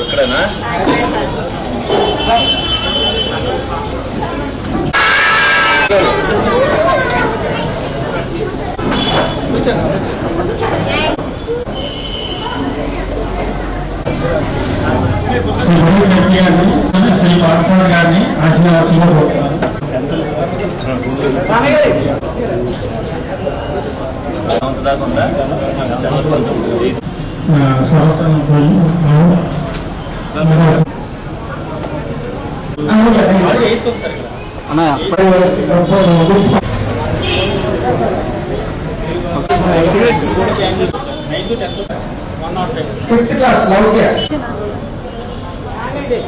ఇక్కడేనా? శ్రీ పాఠశాల గారిని ఆశీర్వాదంగా కోరుతున్నాను సంవత్సరం ఫిఫ్త్ క్లాస్ లౌక్య అంటే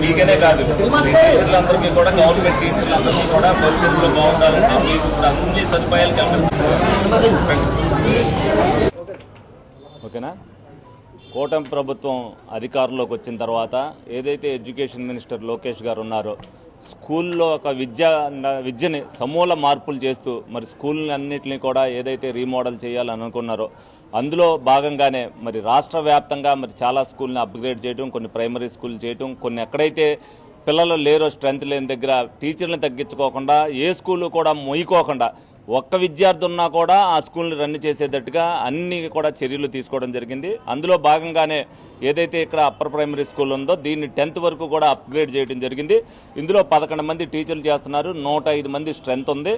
మీకనే కాదు. టీచర్లందరికీ కూడా గవర్నమెంట్ టీచర్లందరికీ కూడా భవిష్యత్తులో బాగుండాలంటే మీకు అన్ని సదుపాయాలు కల్పిస్తారు ఓకేనా? కూటమి ప్రభుత్వం అధికారంలోకి వచ్చిన తర్వాత ఏదైతే ఎడ్యుకేషన్ మినిస్టర్ లోకేష్ గారు ఉన్నారో స్కూల్లో ఒక విద్య విద్యని సమూల మార్పులు చేస్తూ మరి స్కూల్ని అన్నింటినీ కూడా ఏదైతే రీమోడల్ చేయాలని అనుకున్నారో అందులో భాగంగానే మరి రాష్ట్ర వ్యాప్తంగా మరి చాలా స్కూల్ని అప్గ్రేడ్ చేయడం కొన్ని ప్రైమరీ స్కూల్ చేయడం కొన్ని ఎక్కడైతే పిల్లలు లేరు స్ట్రెంత్ లేని దగ్గర టీచర్ని తగ్గించుకోకుండా ఏ స్కూలు కూడా మొయ్యకోకుండా ఒక్క విద్యార్థి ఉన్నా కూడా ఆ స్కూల్ని రన్ చేసేటట్టుగా అన్ని కూడా చర్యలు తీసుకోవడం జరిగింది. అందులో భాగంగానే ఏదైతే ఇక్కడ అప్పర్ ప్రైమరీ స్కూల్ ఉందో దీన్ని టెన్త్ వరకు కూడా అప్గ్రేడ్ చేయడం జరిగింది. ఇందులో పదకొండు మంది టీచర్లు చేస్తున్నారు. నూట ఐదు మంది స్ట్రెంత్ ఉంది.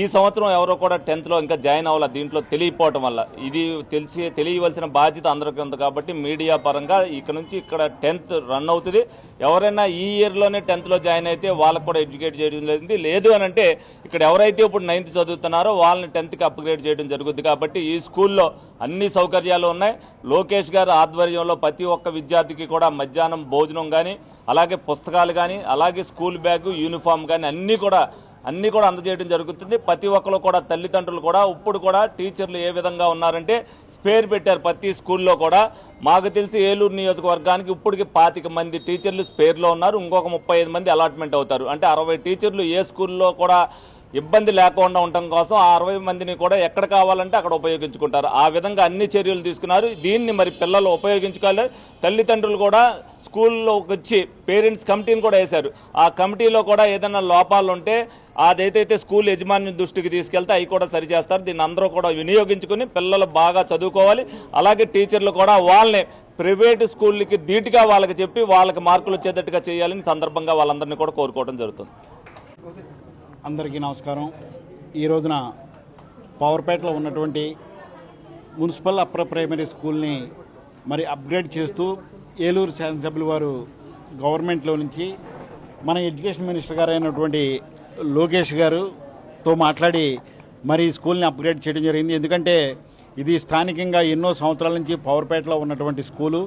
ఈ సంవత్సరం ఎవరో కూడా టెన్త్లో ఇంకా జాయిన్ అవ్వాలి దీంట్లో తెలియపోవటం వల్ల. ఇది తెలిసి తెలియవలసిన బాధ్యత అందరికీ ఉంది కాబట్టి మీడియా పరంగా ఇక్కడ నుంచి ఇక్కడ టెన్త్ రన్ అవుతుంది. ఎవరైనా ఈ ఇయర్లోనే టెన్త్లో జాయిన్ అయితే వాళ్ళకు కూడా ఎడ్యుకేట్ చేయడం జరిగింది. లేదు అని అంటే ఇక్కడ ఎవరైతే ఇప్పుడు నైన్త్ చదువుతున్నారో వాళ్ళని టెన్త్కి అప్గ్రేడ్ చేయడం జరుగుద్ది కాబట్టి ఈ స్కూల్లో అన్ని సౌకర్యాలు ఉన్నాయి. లోకేష్ గారి ఆధ్వర్యంలో ప్రతి ఒక్క విద్యార్థికి కూడా మధ్యాహ్నం భోజనం కానీ అలాగే పుస్తకాలు కానీ అలాగే స్కూల్ బ్యాగ్ యూనిఫామ్ కానీ అన్నీ కూడా అన్నీ కూడా అందజేయడం జరుగుతుంది. ప్రతి ఒక్కరు కూడా తల్లిదండ్రులు కూడా ఇప్పుడు కూడా టీచర్లు ఏ విధంగా ఉన్నారంటే స్పేర్ పెట్టారు ప్రతి స్కూల్లో కూడా. మాకు తెలిసి ఏలూరు నియోజకవర్గానికి ఇప్పటికి పాతిక మంది టీచర్లు స్పేర్లో ఉన్నారు. ఇంకొక ముప్పై ఐదు మంది అలాట్మెంట్ అవుతారు. అంటే అరవై టీచర్లు ఏ స్కూల్లో కూడా ఇబ్బంది లేకుండా ఉండటం కోసం ఆ అరవై మందిని కూడా ఎక్కడ కావాలంటే అక్కడ ఉపయోగించుకుంటారు. ఆ విధంగా అన్ని చర్యలు తీసుకున్నారు. దీన్ని మరి పిల్లలు ఉపయోగించుకోవాలి. తల్లిదండ్రులు కూడా స్కూల్లోకి వచ్చి పేరెంట్స్ కమిటీని కూడా వేశారు. ఆ కమిటీలో కూడా ఏదైనా లోపాలు ఉంటే అదైతే స్కూల్ యజమాని దృష్టికి తీసుకెళ్తే అవి కూడా సరిచేస్తారు. దీన్ని అందరూ కూడా వినియోగించుకుని పిల్లలు బాగా చదువుకోవాలి. అలాగే టీచర్లు కూడా వాళ్ళని ప్రైవేట్ స్కూళ్ళకి ధీటుగా వాళ్ళకి చెప్పి వాళ్ళకి మార్కులు వచ్చేటట్టుగా చేయాలని సందర్భంగా వాళ్ళందరినీ కూడా కోరుకోవడం జరుగుతుంది. అందరికీ నమస్కారం. ఈ రోజున పవర్పేటలో ఉన్నటువంటి మున్సిపల్ అప్పర్ ప్రైమరీ స్కూల్ని మరి అప్గ్రేడ్ చేస్తూ ఏలూరు శాసనసభ్యులు వారు గవర్నమెంట్లో నుంచి మన ఎడ్యుకేషన్ మినిస్టర్ గారు అయినటువంటి లోకేష్ గారుతో మాట్లాడి మరి ఈ స్కూల్ని అప్గ్రేడ్ చేయడం జరిగింది. ఎందుకంటే ఇది స్థానికంగా ఎన్నో సంవత్సరాల నుంచి పవర్పేటలో ఉన్నటువంటి స్కూలు.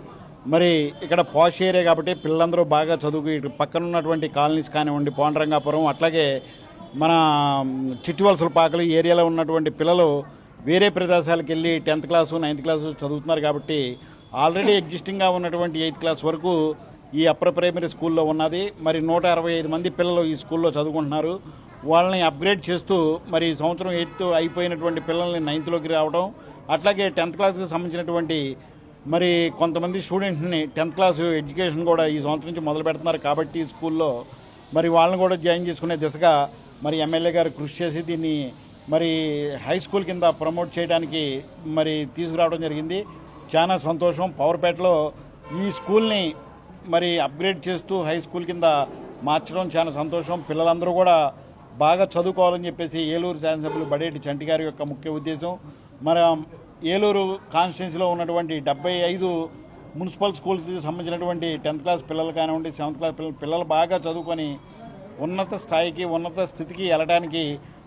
మరి ఇక్కడ పాష్ ఏరియా కాబట్టి పిల్లలందరూ బాగా చదువుకు ఇటు పక్కన ఉన్నటువంటి కాలనీస్ కానివ్వండి పోండరంగాపురం అట్లాగే మన చిట్టివలసల పాకలు ఏరియాలో ఉన్నటువంటి పిల్లలు వేరే ప్రదేశాలకు వెళ్ళి టెన్త్ క్లాసు నైన్త్ క్లాసు చదువుతున్నారు కాబట్టి ఆల్రెడీ ఎగ్జిస్టింగ్గా ఉన్నటువంటి ఎయిత్ క్లాస్ వరకు ఈ అప్పర్ ప్రైమరీ స్కూల్లో ఉన్నది. మరి నూట అరవై ఐదు మంది పిల్లలు ఈ స్కూల్లో చదువుకుంటున్నారు. వాళ్ళని అప్గ్రేడ్ చేస్తూ మరి ఈ సంవత్సరం ఎయిత్ అయిపోయినటువంటి పిల్లల్ని నైన్త్లోకి రావడం అట్లాగే టెన్త్ క్లాస్కి సంబంధించినటువంటి మరి కొంతమంది స్టూడెంట్ని టెన్త్ క్లాస్ ఎడ్యుకేషన్ కూడా ఈ సంవత్సరం నుంచి మొదలు పెడుతున్నారు కాబట్టి స్కూల్లో మరి వాళ్ళని కూడా జాయిన్ చేసుకునే దిశగా మరి ఎమ్మెల్యే గారు కృషి చేసి దీన్ని మరి హై స్కూల్ కింద ప్రమోట్ చేయడానికి మరి తీసుకురావడం జరిగింది. చాలా సంతోషం. పవర్పేటలో ఈ స్కూల్ని మరి అప్గ్రేడ్ చేస్తూ హై స్కూల్ కింద మార్చడం చాలా సంతోషం. పిల్లలందరూ కూడా బాగా చదువుకోవాలని చెప్పేసి ఏలూరు శాసనసభ్యులు బడేటి చంటి గారి యొక్క ముఖ్య ఉద్దేశం. మన ఏలూరు కాన్స్టిట్యున్సీలో ఉన్నటువంటి డెబ్బై ఐదు మున్సిపల్ స్కూల్స్కి సంబంధించినటువంటి టెన్త్ క్లాస్ పిల్లలు కానివ్వండి సెవెంత్ క్లాస్ పిల్లలు పిల్లలు బాగా చదువుకొని ఉన్నత స్థాయికి ఉన్నత స్థితికి వెళ్ళడానికి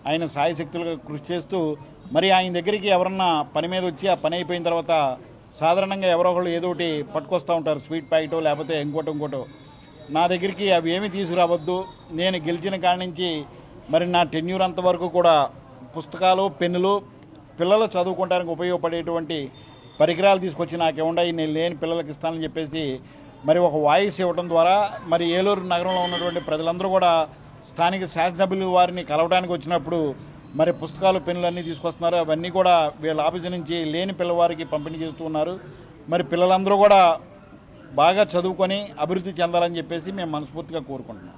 ఆయన సాయశక్తులుగా కృషి చేస్తూ మరి ఆయన దగ్గరికి ఎవరన్నా పని మీద వచ్చి ఆ పని అయిపోయిన తర్వాత సాధారణంగా ఎవరో ఒకళ్ళు ఏదో ఒకటి పట్టుకొస్తూ ఉంటారు స్వీట్ ప్యాకెటో లేకపోతే ఇంకోటో ఇంకోటో. నా దగ్గరికి అవి ఏమి తీసుకురావద్దు. నేను గెలిచిన కాడి నుంచి మరి నా టెన్యూర్ అంతవరకు కూడా పుస్తకాలు పెన్నులు పిల్లలు చదువుకోవడానికి ఉపయోగపడేటువంటి పరికరాలు తీసుకొచ్చి నాకేముండయి నేను లేని పిల్లలకి ఇస్తానని చెప్పేసి మరి ఒక వాయిస్ ఇవ్వడం ద్వారా మరి ఏలూరు నగరంలో ఉన్నటువంటి ప్రజలందరూ కూడా స్థానిక శాసనసభ్యులు వారిని కలవడానికి వచ్చినప్పుడు మరి పుస్తకాలు పెన్నులు అన్నీ తీసుకొస్తున్నారు. అవన్నీ కూడా వీళ్ళ ఆఫీసు నుంచి లేని పిల్లవారికి పంపిణీ చేస్తూ ఉన్నారు. మరి పిల్లలందరూ కూడా బాగా చదువుకొని అభివృద్ధి చెందాలని చెప్పేసి మేము మనస్ఫూర్తిగా కోరుకుంటున్నాం.